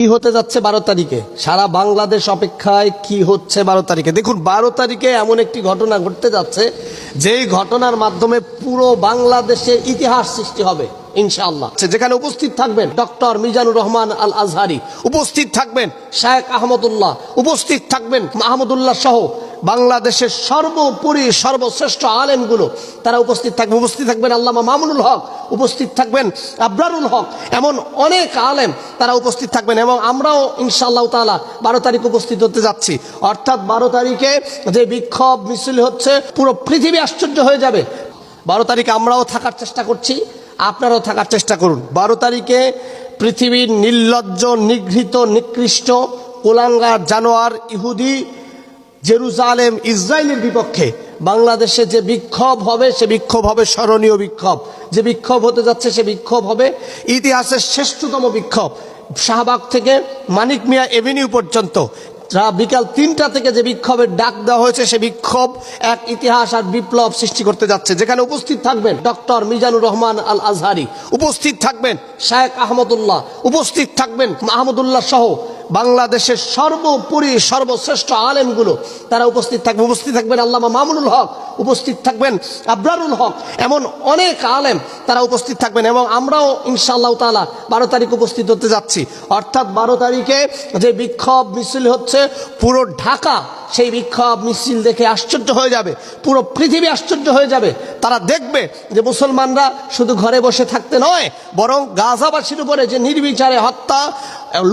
কি হতে যাচ্ছে বারো তারিখে? সারা বাংলাদেশ অপেক্ষায় কি হচ্ছে বারো তারিখে? দেখুন, বারো তারিখে এমন একটি ঘটনা ঘটতে যাচ্ছে, যেই ঘটনার মাধ্যমে পুরো বাংলাদেশে ইতিহাস সৃষ্টি হবে, ইনশাআল্লাহ। যেখানে উপস্থিত থাকবেন ডক্টর মিজানুর রহমান আল আজহারি উপস্থিত থাকবেন শায়েখ আহমদুল্লাহ, উপস্থিত থাকবেন মাহমুদুল্লাহ সহ বাংলাদেশের সর্বোপরি সর্বশ্রেষ্ঠ আলেমগুলো, তারা উপস্থিত থাকবে। উপস্থিত থাকবেন আল্লামা মামুনুল হক, উপস্থিত থাকবেন আবরারুল হক, এমন অনেক আলেম তারা উপস্থিত থাকবেন এবং আমরাও ইনশাআল্লাহ তাআলা বারো তারিখ উপস্থিত হতে যাচ্ছি। অর্থাৎ বারো তারিখে যে বিক্ষোভ মিছিল হচ্ছে, পুরো পৃথিবী আশ্চর্য হয়ে যাবে। বারো তারিখে আমরাও থাকার চেষ্টা করছি, আপনারাও থাকার চেষ্টা করুন। বারো তারিখে পৃথিবীর নির্লজ্জ, নিগৃহীত, নিকৃষ্ট, কোলাঙ্গার, জানোয়ার, ইহুদি জেরুজালেম, ইসরায়েলের বিপক্ষে। বাংলাদেশে যে বিক্ষোভ হবে, সে বিক্ষোভ হবে স্মরণীয় বিক্ষোভ। যে বিক্ষোভ হতে যাচ্ছে, সে বিক্ষোভ হবে ইতিহাসের শ্রেষ্ঠতম বিক্ষোভ। শাহবাগ থেকে মানিক মিয়া এভিনিউ পর্যন্ত। বিকাল তিনটা থেকে যে বিক্ষোভের ডাক দেওয়া হয়েছে, সে বিক্ষোভ এক ইতিহাস আর বিপ্লব সৃষ্টি করতে যাচ্ছে। যেখানে উপস্থিত থাকবেন ডক্টর মিজানুর রহমান আল আজহারি উপস্থিত থাকবেন শায়েখ আহমদুল্লাহ, উপস্থিত থাকবেন মাহমুদুল্লাহ সহ বাংলাদেশের সর্বোপরি, সর্বশ্রেষ্ঠ আলেমগুলো, তারা উপস্থিত থাকবে। উপস্থিত থাকবেন আল্লামা মামুনুল হক, উপস্থিত থাকবেন আবরারুল হক, এমন অনেক আলেম তারা উপস্থিত থাকবেন এবং আমরাও ইনশাআল্লাহ তাআলা বারো তারিখ উপস্থিত হতে যাচ্ছি। অর্থাৎ বারো তারিখে যে বিক্ষোভ মিছিল হচ্ছে, পুরো ঢাকা সেই বিক্ষোভ মিছিল দেখে আশ্চর্য হয়ে যাবে। পুরো পৃথিবী আশ্চর্য হয়ে যাবে। তারা দেখবে যে মুসলমানরা শুধু ঘরে বসে থাকতে নয়, বরং গাজাবাসীর উপরে যে নির্বিচারে হত্যা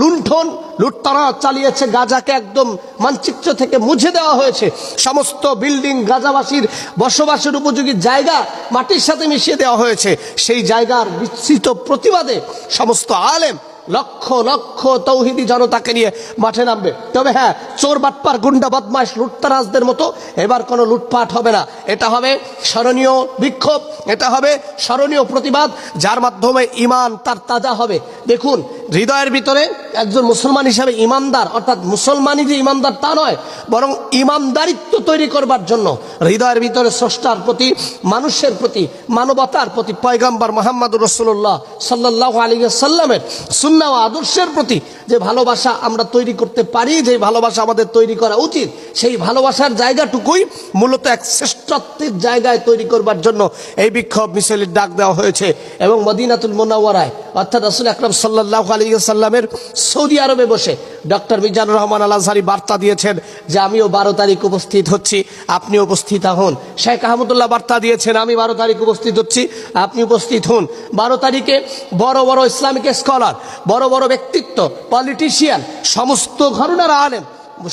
লুণ্ঠন লুটতারা চালিয়েছে গাজাকে একদম মানচিত্র থেকে মুছে দেওয়া হয়েছে। সমস্ত বিল্ডিং গাজাবাসীর বসবাসের উপযোগী জায়গা মাটির সাথে মিশিয়ে দেওয়া হয়েছে। সেই জায়গার বিস্তৃত প্রতিবাদে সমস্ত আলেম লক্ষ লক্ষ তৌহিদি জনতাকে নিয়ে মাঠে নামবে। তবে হ্যাঁ চোর বাটপার, গুন্ডা বদমাস লুটতারাজদের মতো এবার কোনো লুটপাট হবে না। এটা হবে স্মরণীয় বিক্ষোভ, এটা হবে স্মরণীয় প্রতিবাদ, যার মাধ্যমে ইমান তার তাজা হবে। দেখুন, হৃদয়ের ভিতরে একজন মুসলমান হিসাবে ইমানদার, অর্থাৎ মুসলমানই যে ইমানদার তা নয়, বরং ইমানদারিত্ব তৈরি করবার জন্য হৃদয়ের ভিতরে স্রষ্টার প্রতি, মানুষের প্রতি, মানবতার প্রতি পয়গাম্বার মোহাম্মদ রসুল্লাহ সাল্লাহ আলী সাল্লামের সুন্না ও আদর্শের প্রতি যে ভালোবাসা আমরা তৈরি করতে পারি, যে ভালোবাসা আমাদের তৈরি করা উচিত, সেই ভালোবাসার জায়গাটুকুই মূলত এক শ্রেষ্ঠত্বের জায়গায় তৈরি করবার জন্য এই বিক্ষোভ মিছিলের ডাক দেওয়া হয়েছে এবং মদিনাতুল মোনাওয়ারায় অর্থাৎ রসুল আকরম সাল্লাহ আলী সাল্লামের সৌদি আরবে বসে ডক্টর মিজানুর রহমান আল আজহারি বার্তা দিয়েছেন যে আমিও বারো তারিখ উপস্থিত হচ্ছি, আপনি উপস্থিত হন। শেখ আহমদুল্লাহ বার্তা দিয়েছেন, আমি বারো তারিখ উপস্থিত হচ্ছি, আপনি উপস্থিত হন। বারো তারিখে বড় বড় ইসলামিক স্কলার, বড় বড় ব্যক্তিত্ব, পলিটিশিয়ান, সমস্ত ঘটনার আলেম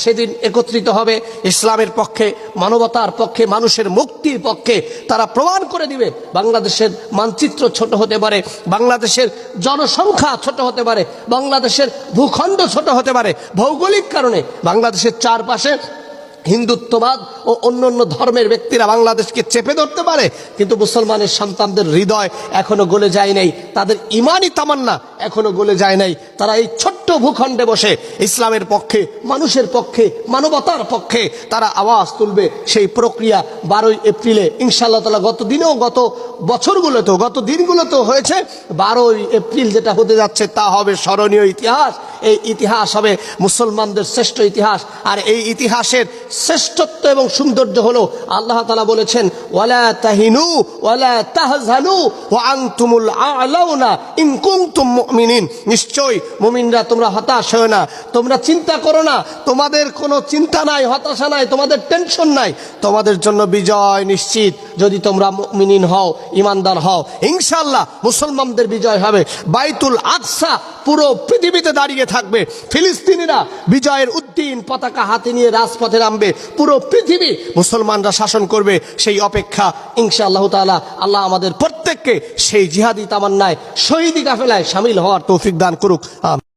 সেদিন একত্রিত হবে ইসলামের পক্ষে, মানবতার পক্ষে, মানুষের মুক্তির পক্ষে। তারা প্রমাণ করে দিবে, বাংলাদেশের মানচিত্র ছোট হতে পারে, বাংলাদেশের জনসংখ্যা ছোট হতে পারে, বাংলাদেশের ভূখণ্ড ছোট হতে পারে। ভৌগোলিক কারণে বাংলাদেশের চারপাশে হিন্দুত্ববাদ ও অন্য অন্য ধর্মের ব্যক্তিরা বাংলাদেশকে চেপে ধরতে পারে, কিন্তু মুসলমানের সন্তানদের হৃদয় এখনও গলে যায় নাই, তাদের ইমানই তামান্না এখনও গলে যায় নাই। তারা এই ছোট্ট ভূখণ্ডে বসে ইসলামের পক্ষে, মানুষের পক্ষে, মানবতার পক্ষে তারা আওয়াজ তুলবে। সেই প্রক্রিয়া বারোই এপ্রিলে ইনশাল্লাহ তালা গত দিনেও, গত বছরগুলোতেও, গত দিনগুলোতেও হয়েছে। বারোই এপ্রিল যেটা হতে যাচ্ছে, তা হবে স্মরণীয় ইতিহাস। এই ইতিহাস হবে মুসলমানদের শ্রেষ্ঠ ইতিহাস। আর এই ইতিহাসের শ্রেষ্ঠত্ব এবং সৌন্দর্য হলো আল্লাহ তালা বলেছেন, ওয়ালা তাহিনু ওয়ালা তাহজানু ওয়া আনতুমুল আলাউনা ইন কুনতুম মুমিনিন। নিশ্চয় মুমিনরা তোমরা হতাশ হও না। তোমরা চিন্তা করো না, তোমাদের কোনো চিন্তা নাই, হতাশা নাই, তোমাদের টেনশন নাই। তোমাদের জন্য বিজয় নিশ্চিত। যদি তোমরা মুমিনিন হও, ইমানদার হও ইনশাল্লাহ মুসলমানদের বিজয় হবে। বাইতুল আকসা পুরো পৃথিবীতে দাঁড়িয়ে থাকবে। ফিলিস্তিনিরা বিজয়ের উদ্দিন পতাকা হাতে নিয়ে রাজপথে নামবে। পুরো পৃথিবী মুসলমানরা শাসন করবে। সেই অপেক্ষা ইনশাআল্লাহ তালা আল্লাহ আমাদের প্রত্যেককে সেই জিহাদি তামান্নায়, শহীদি কাফেলায় সামিল হওয়ার তৌফিক দান করুক।